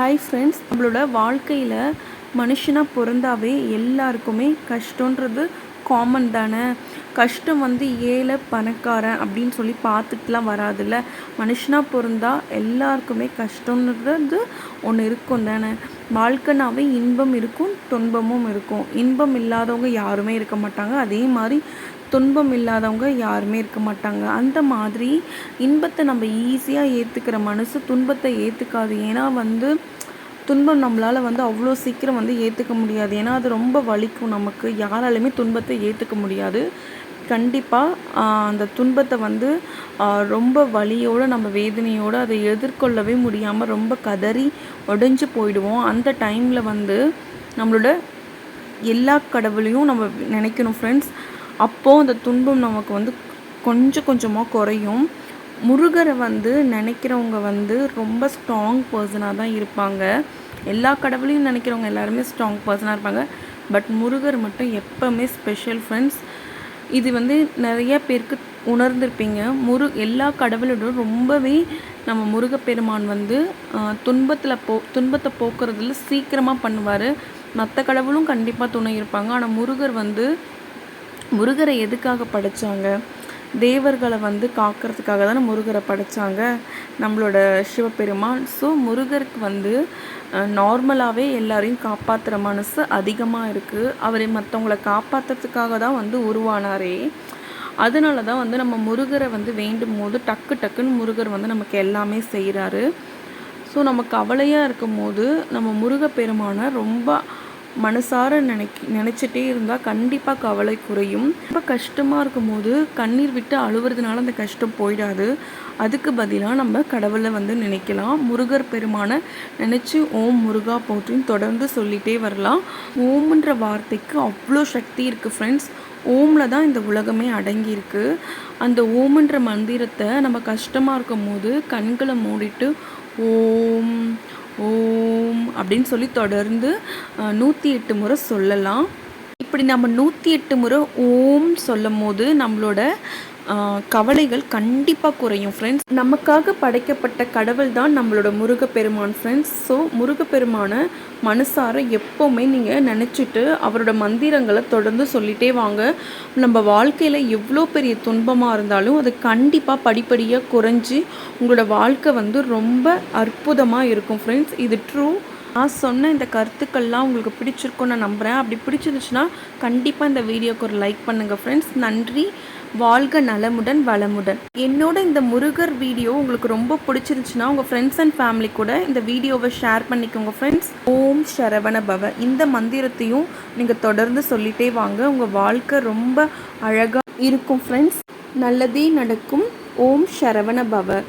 Hi friends நம்மளோட வாழ்க்கையில் மனுஷனாக பிறந்தாவே எல்லாருக்குமே கஷ்டன்றது காமன் தானே. கஷ்டம் வந்து ஏழை பணக்காரன் அப்படின்னு சொல்லி பார்த்துட்டுலாம் வராதுல்ல. மனுஷனாக பிறந்தா எல்லாருக்குமே கஷ்டன்றது ஒன்று இருக்கும் தானே. வாழ்க்கைனாவே இன்பம் இருக்கும் துன்பமும் இருக்கும். இன்பம் இல்லாதவங்க யாருமே இருக்க மாட்டாங்க. அதே மாதிரி துன்பம் இல்லாதவங்க யாருமே இருக்க மாட்டாங்க. அந்த மாதிரி இன்பத்தை நம்ம ஈஸியாக ஏற்றுக்கிற மனசு துன்பத்தை ஏற்றுக்காது ஏன்னா வந்து துன்பம் நம்மளால் வந்து அவ்வளோ சீக்கிரம் வந்து ஏற்றுக்க முடியாது. ஏன்னா அது ரொம்ப வலிக்கும் நமக்கு. யாராலுமே துன்பத்தை ஏற்றுக்க முடியாது. கண்டிப்பாக அந்த துன்பத்தை வந்து ரொம்ப வலியோடு நம்ம வேதனையோடு அதை எதிர்கொள்ளவே முடியாமல் ரொம்ப கதறி உடைஞ்சு போயிடுவோம். அந்த டைமில் வந்து நம்மளோட எல்லா கடவுளையும் நம்ம நினைக்கணும் ஃப்ரெண்ட்ஸ் அப்போது அந்த துன்பம் நமக்கு வந்து கொஞ்சம் கொஞ்சமாக குறையும். முருகரை வந்து நினைக்கிறவங்க வந்து ரொம்ப ஸ்ட்ராங் பர்சனாக தான் இருப்பாங்க. எல்லா கடவுளையும் நினைக்கிறவங்க எல்லாருமே ஸ்ட்ராங் பர்சனாக இருப்பாங்க. பட் முருகர் மட்டும் எப்போவுமே ஸ்பெஷல் ஃப்ரெண்ட்ஸ் இது வந்து நிறைய பேருக்கு உணர்ந்திருப்பீங்க. முரு எல்லா கடவுளோடும் ரொம்பவே நம்ம முருகப்பெருமான் வந்து துன்பத்தில் போ துன்பத்தை போக்குறதுல சீக்கிரமாக பண்ணுவார். மற்ற கடவுளும் கண்டிப்பாக துணை இருப்பாங்க. ஆனால் முருகர் வந்து முருகரை எதுக்காக படைச்சாங்க? தேவர்களை வந்து காக்கிறதுக்காக தானே முருகரை படைச்சாங்க. நம்மளோட சிவபெருமான். ஸோ முருகருக்கு வந்து நார்மலாகவே எல்லாரையும் காப்பாற்றுற மனசு அதிகமாக இருக்குது அவரை மற்றவங்கள காப்பாற்றுறதுக்காக தான் வந்து உருவானாரே. அதனால தான் வந்து நம்ம முருகரை வந்து வேண்டும் போது டக்கு டக்குன்னு முருகர் வந்து நமக்கு எல்லாமே செய்கிறாரு ஸோ நம்ம கவலையாக இருக்கும் போது நம்ம முருகப்பெருமானை ரொம்ப மனசார நினைக்க நினச்சிட்டே இருந்தால் கண்டிப்பாக கவலை குறையும். ரொம்ப கஷ்டமாக இருக்கும்போது கண்ணீர் விட்டு அழுவுறதுனால அந்த கஷ்டம் போயிடாது. அதுக்கு பதிலாக நம்ம கடவுளை வந்து நினைக்கலாம். முருகர் பெருமானை நினச்சி ஓம் முருகா போற்றின்னு தொடர்ந்து சொல்லிகிட்டே வரலாம். ஓம்ன்ற வார்த்தைக்கு அவ்வளோ சக்தி இருக்குது ஃப்ரெண்ட்ஸ் ஓமில் தான் இந்த உலகமே அடங்கியிருக்கு. அந்த ஓம்ன்ற மந்திரத்தை நம்ம கஷ்டமாக இருக்கும் போது கண்களை மூடிட்டு ஓம் ஓம் அப்படின்னு சொல்லி தொடர்ந்து நூற்றி எட்டு முறை சொல்லலாம். இப்படி நம்ம நூற்றி எட்டு முறை ஓம் சொல்லும் போது நம்மளோட கவலைகள் கண்டிப்பாக குறையும் ஃப்ரெண்ட்ஸ் நமக்காக படைக்கப்பட்ட கடவுள் தான் நம்மளோட முருகப்பெருமான் ஃப்ரெண்ட்ஸ் ஸோ முருகப்பெருமானை மனசார எப்போவுமே நீங்கள் நினச்சிட்டு அவரோட மந்திரங்களை தொடர்ந்து சொல்லிட்டே வாங்க. நம்ம வாழ்க்கையில் எவ்வளோ பெரிய துன்பமாக இருந்தாலும் அது கண்டிப்பாக படிப்படியாக குறைஞ்சி உங்களோட வாழ்க்கை வந்து ரொம்ப அற்புதமாக இருக்கும் ஃப்ரெண்ட்ஸ் இது ட்ரூ நான் சொன்ன இந்த கருத்துக்கள்லாம் உங்களுக்கு பிடிச்சிருக்கும்னு நான் நம்புகிறேன் அப்படி பிடிச்சிருந்துச்சுன்னா கண்டிப்பாக இந்த வீடியோக்கு ஒரு லைக் பண்ணுங்கள் ஃப்ரெண்ட்ஸ் நன்றி. வாழ்க நலமுடன் வளமுடன். என்னோட இந்த முருகர் வீடியோ உங்களுக்கு ரொம்ப பிடிச்சிருந்துச்சுன்னா உங்கள் ஃப்ரெண்ட்ஸ் அண்ட் ஃபேமிலி கூட இந்த வீடியோவை ஷேர் பண்ணிக்கோங்க ஃப்ரெண்ட்ஸ் ஓம் சரவண பவ. இந்த மந்திரத்தையும் நீங்கள் தொடர்ந்து சொல்லிட்டே வாங்க. உங்கள் வாழ்க்கை ரொம்ப அழகாக இருக்கும் ஃப்ரெண்ட்ஸ் நல்லதே நடக்கும். ஓம் சரவண பவ.